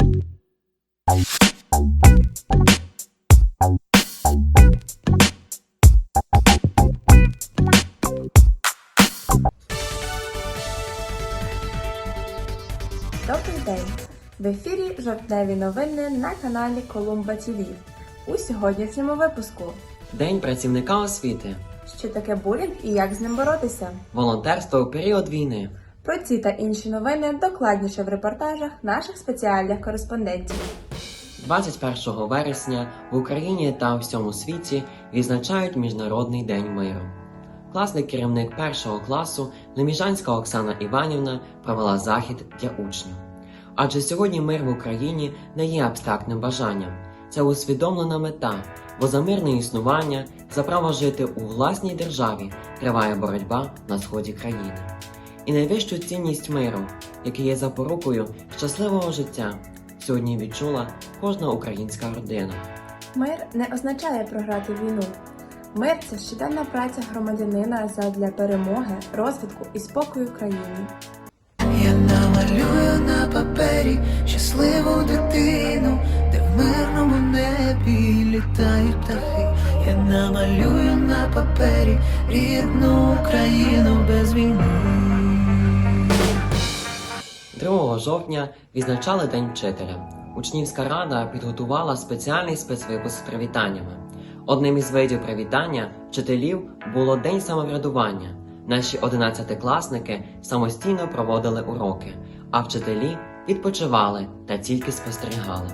Добрий день! В ефірі жовтневі новини на каналі Колумба ТВ. У сьогоднішньому випуску День працівника освіти, що таке булінг і як з ним боротися. волонтерство у період війни, Про ці та інші новини докладніше в репортажах наших спеціальних кореспондентів. 21 вересня в Україні та у всьому світі відзначають Міжнародний день миру. Класний керівник першого класу Леміжанська Оксана Іванівна провела захід для учнів. Адже сьогодні мир в Україні не є абстрактним бажанням, це усвідомлена мета, бо за мирне існування, за право жити у власній державі триває боротьба на сході країни. І найвищу цінність миру, який є запорукою щасливого життя, сьогодні відчула кожна українська родина. Мир не означає програти війну. Мир це щоденна праця громадянина задля перемоги, розвитку і спокою країни. Я намалюю на папері щасливу дитину, де в мирному небі літають птахи. Я намалюю на папері рідну Україну без війни. 2 жовтня відзначали День вчителя. Учнівська рада підготувала спеціальний спецвипуск з привітаннями. Одним із видів привітання вчителів було День самоврядування. Наші одинадцятикласники самостійно проводили уроки, а вчителі відпочивали та тільки спостерігали.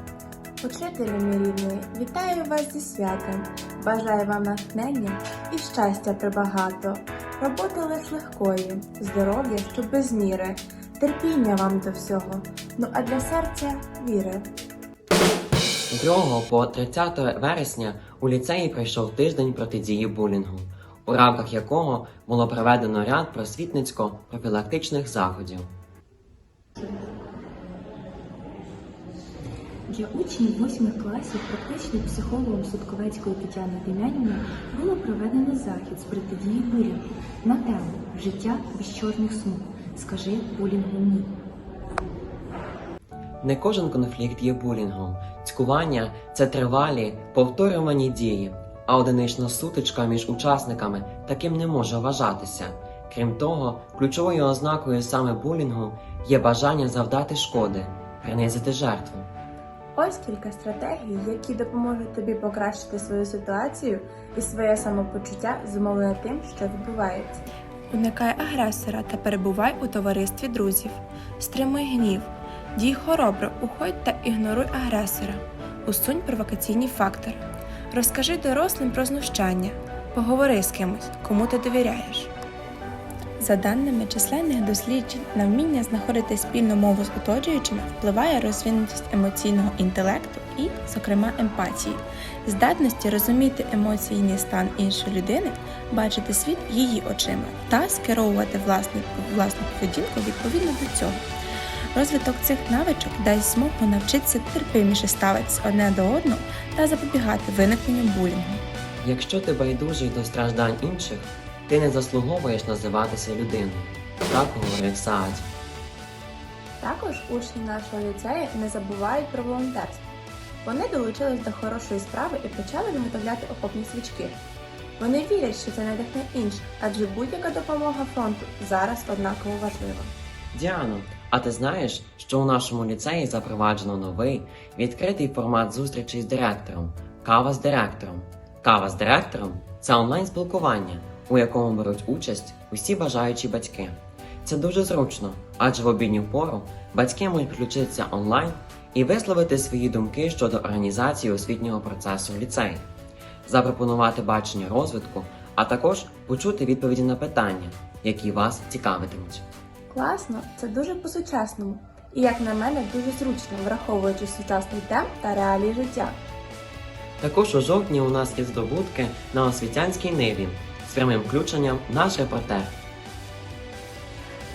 Учителі мій вітаю вас зі святом. Бажаю вам натхнення і щастя прибагато, роботи лиш легкої, здоров'я, що без міри, терпіння вам до всього, ну а для серця віри. З 2 по 30 вересня у ліцеї пройшов тиждень протидії булінгу, у рамках якого було проведено ряд просвітницько-профілактичних заходів. Для учнів восьмих класів практичним психологом Судковецької Тетяни Дем'янівни було проведено захід з протидії булінгу на тему Життя без чорних смуг. Скажи булінгу ні. Не кожен конфлікт є булінгом. Цькування це тривалі, повторювані дії, а одинична сутичка між учасниками таким не може вважатися. Крім того, ключовою ознакою саме булінгу є бажання завдати шкоди, принизити жертву. Ось кілька стратегій, які допоможуть тобі покращити свою ситуацію і своє самопочуття зумовлене тим, що відбувається. Уникай агресора та перебувай у товаристві друзів. Стримуй гнів. Дій хоробро, уходь та ігноруй агресора. Усунь провокаційні фактори. Розкажи дорослим про знущання. Поговори з кимось, кому ти довіряєш. За даними численних досліджень, на вміння знаходити спільну мову з оточуючими впливає розвинутість емоційного інтелекту і, зокрема, емпатії, здатності розуміти емоційний стан іншої людини, бачити світ її очима та скеровувати власну, власну поведінку відповідно до цього. Розвиток цих навичок дасть змогу навчитися терпиміше ставитися одне до одного та запобігати виникненню булінгу. Якщо ти байдужий до страждань інших, ти не заслуговуєш називатися людиною. Так говорив Сааді. Також учні нашого ліцею не забувають про волонтерство. Вони долучились до хорошої справи і почали виготовляти окопні свічки. Вони вірять, що це надихне інших, адже будь-яка допомога фронту зараз однаково важлива. Діано, а ти знаєш, що у нашому ліцеї запроваджено новий відкритий формат зустрічей з директором Кава з директором. Кава з директором це онлайн спілкування, у якому беруть участь усі бажаючі батьки. Це дуже зручно, адже в обідню пору батьки можуть включитися онлайн і висловити свої думки щодо організації освітнього процесу в ліцеї, запропонувати бачення розвитку, а також почути відповіді на питання, які вас цікавитимуть. Класно, це дуже по-сучасному. І, як на мене, дуже зручно, враховуючи сучасний темп та реалії життя. Також у жовтні у нас є здобутки на освітянській ниві з прямим включенням наш репортер.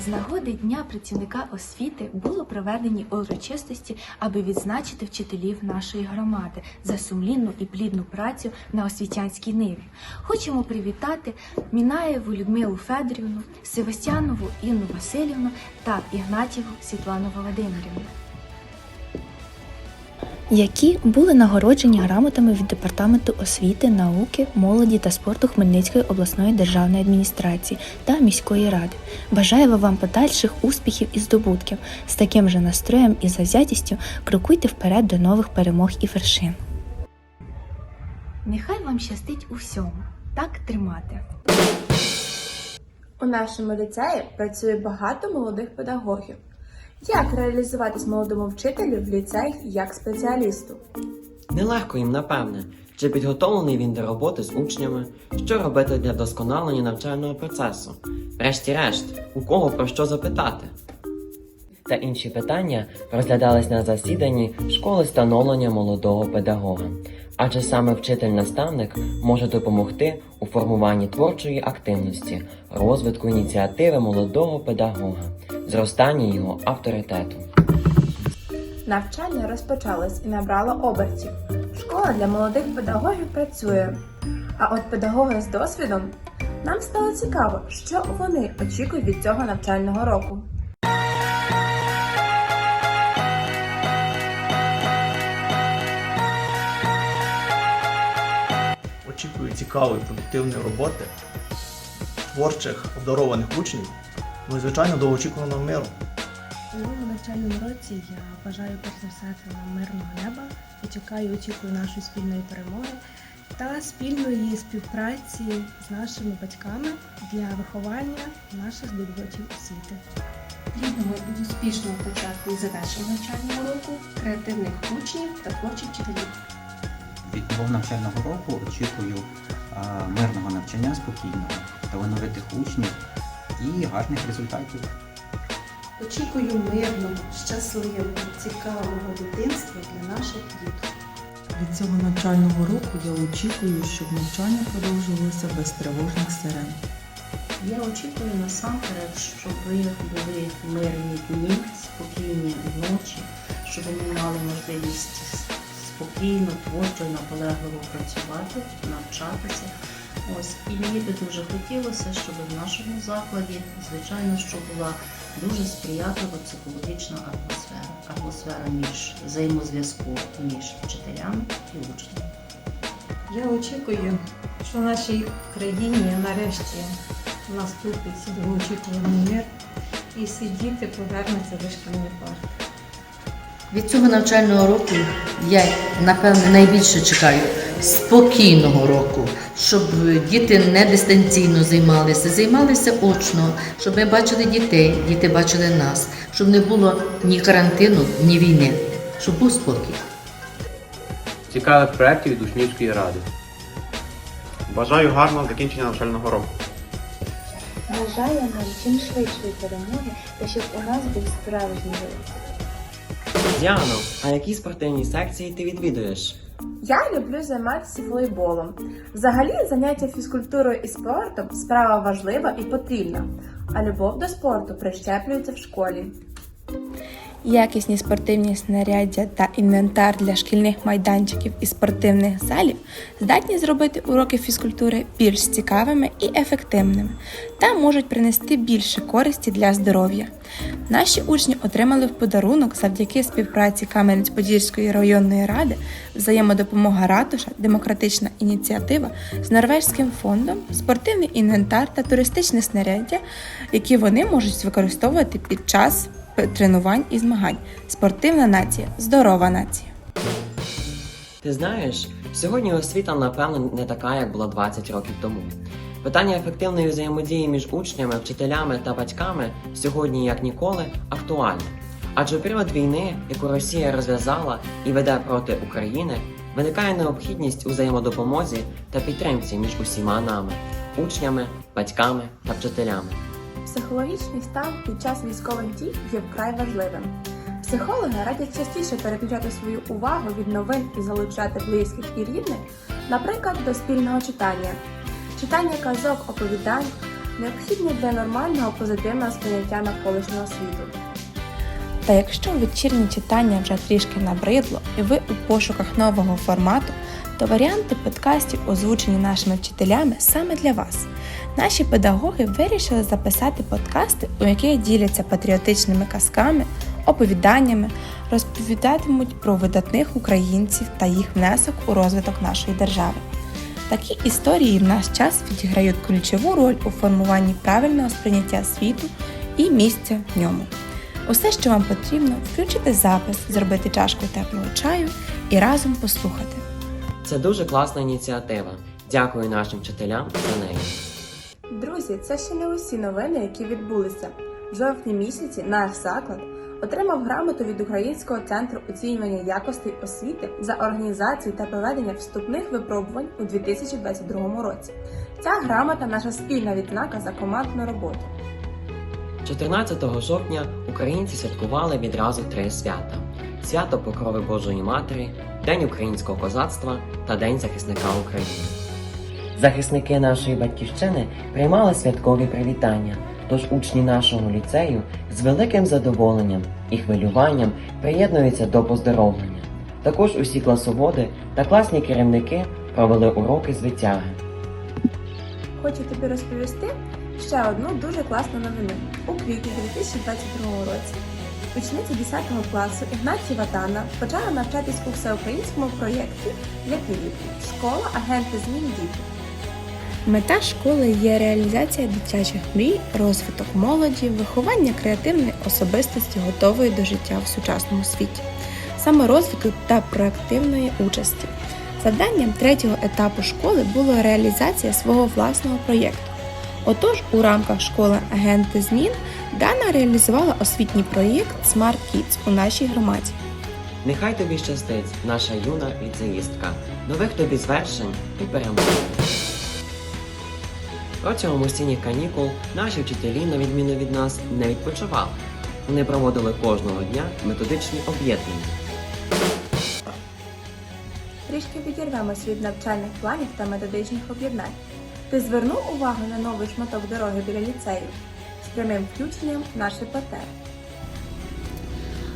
З нагоди Дня працівника освіти було проведені урочистості, аби відзначити вчителів нашої громади за сумлінну і плідну працю на освітянській ниві. Хочемо привітати Мінаєву Людмилу Федорівну, Севастянову Інну Васильівну та Ігнатіву Світлану Володимирівну. Які були нагороджені грамотами від Департаменту освіти, науки, молоді та спорту Хмельницької обласної державної адміністрації та міської ради. Бажаю вам подальших успіхів і здобутків. З таким же настроєм і завзятістю крокуйте вперед до нових перемог і вершин. Нехай вам щастить у всьому. Так тримати. У нашому ліцеї працює багато молодих педагогів. Як реалізуватись молодому вчителю в ліцеї як спеціалісту? Нелегко їм, напевне, чи підготовлений він до роботи з учнями, що робити для вдосконалення навчального процесу, врешті-решт, у кого про що запитати. Та інші питання розглядались на засіданні школи становлення молодого педагога, адже саме вчитель-наставник може допомогти у формуванні творчої активності, розвитку ініціативи молодого педагога, зростанні його авторитету. Навчання розпочалось і набрало обертів. Школа для молодих педагогів працює. А от педагоги з досвідом нам стало цікаво, що вони очікують від цього навчального року. Цікавої продуктивної роботи, творчих, обдарованих учнів, ну і звичайно довгоочікуваного миру. У новому навчальному році я бажаю перш за все мирного неба і чекаю, очікую нашої спільної перемоги та спільної співпраці з нашими батьками для виховання наших здобувачів освіти. Плідного і успішного початку і завершення навчального року, креативних учнів та творчих вчителів. Від нового навчального року очікую мирного навчання спокійного, талановитих учнів і гарних результатів. Очікую мирного, щасливого, цікавого дитинства для наших діток. Від цього навчального року я очікую, щоб навчання продовжувалося без тривожних сирен. Я очікую насамперед, щоб були мирні дні, спокійні ночі, щоб ми мали можливість спокійно, творчо і наполегливо працювати, навчатися. Ось і мені би дуже хотілося, щоб в нашому закладі, звичайно, що була дуже сприятлива психологічна атмосфера, атмосфера між взаємозв'язку між вчителями і учнями. Я очікую, що в нашій країні нарешті наступить довгоочікуваний мир і всі діти повернуться до шкільних парк. Від цього навчального року я напевне найбільше чекаю спокійного року, щоб діти не дистанційно займалися, займалися очно, щоб ми бачили дітей, діти бачили нас, щоб не було ні карантину, ні війни, щоб був спокій. цікавих проєктів від учнівської ради. Бажаю гарного закінчення навчального року. Бажаю нам чим швидшої перемоги та щоб у нас був справжній вираз. Діано, а які спортивні секції ти відвідуєш? Я люблю займатися волейболом. Взагалі, заняття фізкультурою і спортом справа важлива і потрібна, а любов до спорту прищеплюється в школі. Якісні спортивні снаряддя та інвентар для шкільних майданчиків і спортивних залів здатні зробити уроки фізкультури більш цікавими і ефективними та можуть принести більше користі для здоров'я. Наші учні отримали в подарунок завдяки співпраці Кам'янець-Подільської районної ради, взаємодопомога ратуша, демократична ініціатива з Норвезьким фондом, спортивний інвентар та туристичне снаряддя, які вони можуть використовувати під час тренувань і змагань. Спортивна нація, здорова нація. Ти знаєш, сьогодні освіта, напевно, не така, як була 20 років тому. Питання ефективної взаємодії між учнями, вчителями та батьками сьогодні, як ніколи, актуальне. Адже в період війни, яку Росія розв'язала і веде проти України, виникає необхідність у взаємодопомозі та підтримці між усіма нами учнями, батьками та вчителями. Психологічний стан під час військових дій є вкрай важливим. Психологи радять частіше переключати свою увагу від новин і залучати близьких і рідних, наприклад, до спільного читання. Читання казок, оповідань необхідне для нормального позитивного сприйняття навколишнього світу. Та якщо вечірнє читання вже трішки набридло і ви у пошуках нового формату, то варіанти подкастів, озвучені нашими вчителями, саме для вас. Наші педагоги вирішили записати подкасти, у яких діляться патріотичними казками, оповіданнями розповідатимуть про видатних українців та їх внесок у розвиток нашої держави. Такі історії в наш час відіграють ключову роль у формуванні правильного сприйняття світу і місця в ньому. Усе, що вам потрібно, включити запис, зробити чашку теплого чаю і разом послухати. Це дуже класна ініціатива. Дякую нашим вчителям за неї. Друзі, це ще не усі новини, які відбулися. В жовтні місяці наш заклад отримав грамоту від Українського центру оцінювання якостей освіти за організацію та проведення вступних випробувань у 2022 році. Ця грамота наша спільна відзнака за командну роботу. 14 жовтня українці святкували відразу три свята: свято Покрови Божої Матері, День українського козацтва та День захисника України. Захисники нашої батьківщини приймали святкові привітання, тож учні нашого ліцею з великим задоволенням і хвилюванням приєднуються до поздоровлення. Також усі класоводи та класні керівники провели уроки з витяги. Хочу тобі розповісти ще одну дуже класну новину. У квітні 2022 році учениця 10 класу Ігнатіва Дана почала навчатись у всеукраїнському проєкті для підлітків Школа агенти змін діти. Мета школи є реалізація дитячих мрій, розвиток молоді, виховання креативної особистості, готової до життя в сучасному світі, саморозвитку та проактивної участі. Завданням третього етапу школи було реалізація свого власного проєкту. Отож, у рамках школи Агенти змін Дана реалізувала освітній проєкт Smart Kids у нашій громаді. Нехай тобі щастить, наша юна ліцеїстка, нових тобі звершень і перемог. Протягом осінніх канікул наші вчителі, на відміну від нас, не відпочивали. Вони проводили кожного дня методичні об'єднання. Трішки відірвемось від навчальних планів та методичних об'єднань. Ти звернув увагу на новий шматок дороги біля ліцею з прямим включенням нашої ПТР.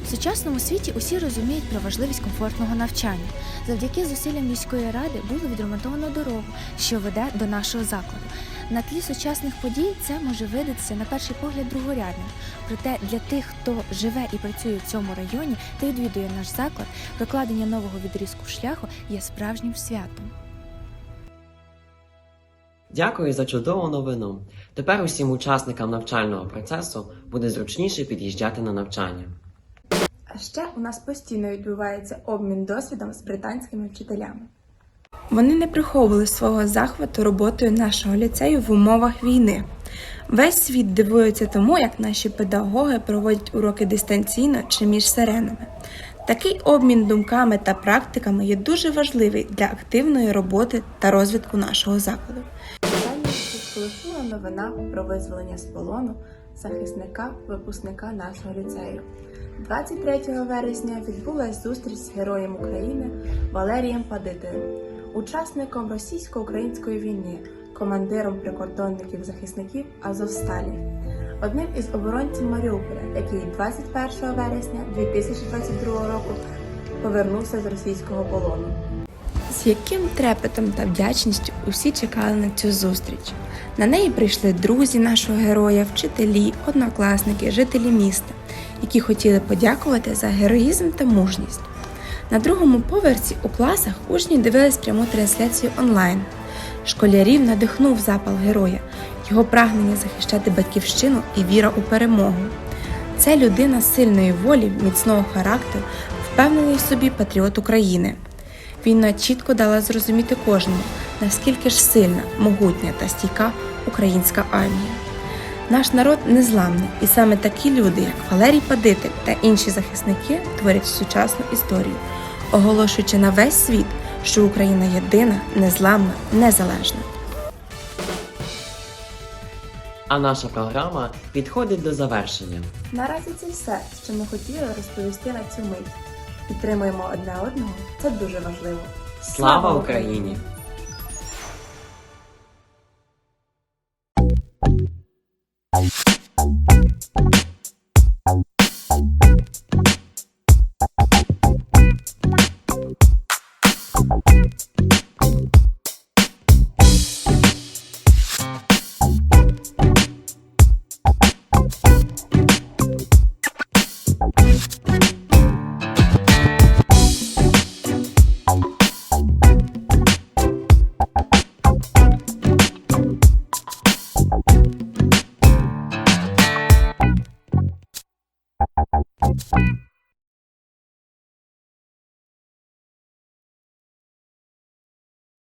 В сучасному світі усі розуміють про важливість комфортного навчання. Завдяки зусиллям міської ради було відремонтовано дорогу, що веде до нашого закладу. На тлі сучасних подій це може видатися на перший погляд другорядним. Проте для тих, хто живе і працює в цьому районі та відвідує наш заклад, прокладення нового відрізку шляху є справжнім святом. Дякую за чудову новину. Тепер усім учасникам навчального процесу буде зручніше під'їжджати на навчання. А ще у нас постійно відбувається обмін досвідом з британськими вчителями. Вони не приховували свого захвату роботою нашого ліцею в умовах війни. Весь світ дивується тому, як наші педагоги проводять уроки дистанційно чи між сиренами. Такий обмін думками та практиками є дуже важливий для активної роботи та розвитку нашого закладу. Останньою новина про визволення з полону захисника, випускника нашого ліцею. 23 вересня відбулася зустріч з героєм України Валерієм Падитою, учасником російсько-української війни, командиром прикордонників захисників Азовсталі, одним із оборонців Маріуполя, який 21 вересня 2022 року повернувся з російського полону. З яким трепетом та вдячністю усі чекали на цю зустріч. На неї прийшли друзі нашого героя, вчителі, однокласники, жителі міста, які хотіли подякувати за героїзм та мужність. На другому поверсі у класах учні дивились пряму трансляцію онлайн. Школярів надихнув запал героя, його прагнення захищати батьківщину і віра у перемогу. Це людина сильної волі, міцного характеру, впевнений в собі патріот України. Війна чітко дала зрозуміти кожному, наскільки ж сильна, могутня та стійка українська армія. Наш народ незламний, і саме такі люди, як Валерій Падитель та інші захисники, творять сучасну історію, оголошуючи на весь світ, що Україна єдина, незламна, незалежна. А наша програма підходить до завершення. Наразі це все, що ми хотіли розповісти на цю мить. Підтримуємо одне одного, це дуже важливо. Слава Україні!